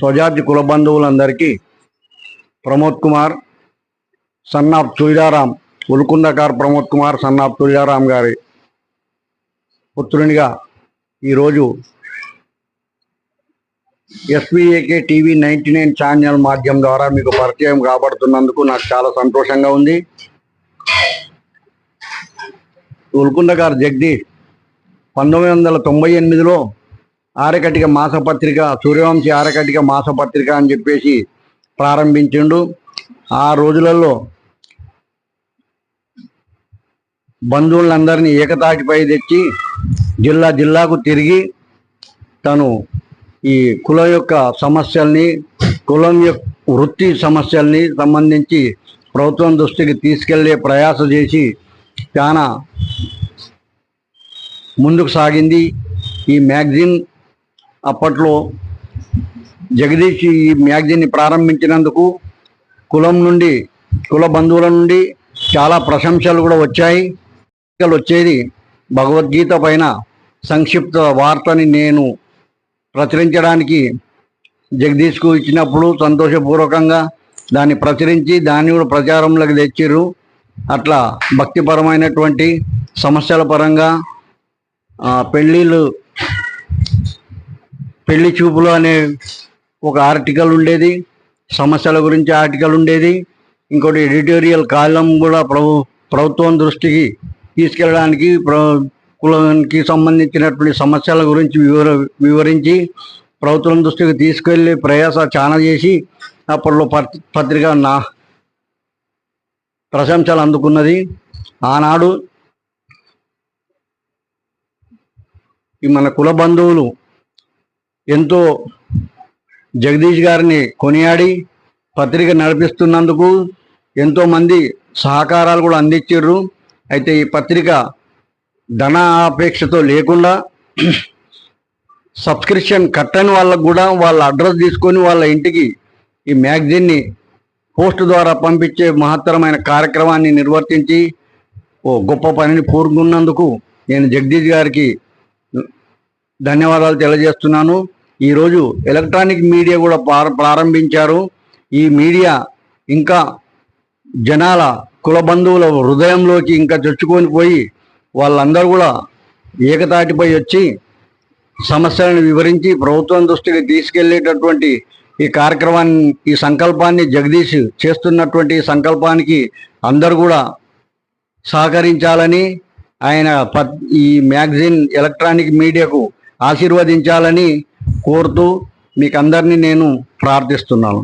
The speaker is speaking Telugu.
స్వజాతి కుల బంధువులందరికీ Pramod Kumar son of Tuilaram Ulkundakar Pramod Kumar son of Tuilaram గారి పుత్రునిగా ఈరోజు SBAK TV ninety nine channel మాధ్యమం ద్వారా మీకు పరిచయం కాబడుతున్నందుకు నాకు చాలా సంతోషంగా ఉంది. ఉల్కుందకార్ జగదీష్ పంతొమ్మిది వందల తొంభై ఎనిమిదిలో ఆరకటిక మాసపత్రిక సూర్యవంశీ ఆరకటిక మాసపత్రిక అని చెప్పేసి ప్రారంభించిండు. ఆ రోజులలో బంధువులందరినీ ఏకతాటిపై తెచ్చి జిల్లా జిల్లాకు తిరిగి తను ఈ కులం యొక్క సమస్యల్ని కులం యొక్క వృత్తి సమస్యల్ని సంబంధించి ప్రభుత్వం దృష్టికి తీసుకెళ్ళే ప్రయాస చేసి చాలా ముందుకు సాగింది. ఈ మ్యాగజైన్ అప్పట్లో జగదీష్ ఈ మ్యాగజైన్ని ప్రారంభించినందుకు కులం నుండి కుల బంధువుల నుండి చాలా ప్రశంసలు కూడా వచ్చాయి. వచ్చేది భగవద్గీత పైన సంక్షిప్త వార్తని నేను ప్రచురించడానికి జగదీష్కు ఇచ్చినప్పుడు సంతోషపూర్వకంగా దాన్ని ప్రచురించి దాన్ని కూడా ప్రచారంలోకి తెచ్చిర్రు. అట్లా భక్తిపరమైనటువంటి సమస్యల పరంగా పెళ్ళిళ్ళు పెళ్ళి చూపులు అనే ఒక ఆర్టికల్ ఉండేది సమస్యల గురించి ఆర్టికల్ ఉండేది. ఇంకోటి ఎడిటోరియల్ కాలం కూడా ప్రభు ప్రభుత్వం దృష్టికి తీసుకెళ్ళడానికి ప్ర కులానికి సంబంధించినటువంటి సమస్యల గురించి వివర వివరించి ప్రభుత్వం దృష్టికి తీసుకెళ్ళి ప్రయాస చాలా చేసి అప్పట్లో పత్రిక నా ప్రశంసలు అందుకున్నది. ఆనాడు ఈ మన కుల బంధువులు ఎంతో జగదీష్ గారిని కొనియాడి పత్రిక నడిపిస్తున్నందుకు ఎంతోమంది సహకారాలు కూడా అందించారు అయితే ఈ పత్రిక ధన ఆపేక్షతో లేకుండా సబ్స్క్రిప్షన్ కట్టని వాళ్ళకు కూడా వాళ్ళ అడ్రస్ తీసుకొని వాళ్ళ ఇంటికి ఈ మ్యాగజైన్ని పోస్ట్ ద్వారా పంపించే మహత్తరమైన కార్యక్రమాన్ని నిర్వర్తించి ఓ గొప్ప పనిని పూర్కొన్నందుకు నేను జగదీష్ గారికి ధన్యవాదాలు తెలియజేస్తున్నాను. ఈరోజు ఎలక్ట్రానిక్ మీడియా కూడా ప్రారంభించారు. ఈ మీడియా ఇంకా జనాల కుల బంధువుల హృదయంలోకి ఇంకా చొచ్చుకొని పోయి వాళ్ళందరూ కూడా ఏకతాటిపై వచ్చి సమస్యలను వివరించి ప్రభుత్వం దృష్టికి తీసుకెళ్ళేటటువంటి ఈ కార్యక్రమాన్ని ఈ సంకల్పాన్ని జగదీష్ చేస్తున్నటువంటి ఈ సంకల్పానికి అందరూ కూడా సహకరించాలని ఆయన ఈ మ్యాగజైన్ ఎలక్ట్రానిక్ మీడియాకు ఆశీర్వదించాలని కోరుతూ మీకు అందరినీ నేను ప్రార్థిస్తున్నాను.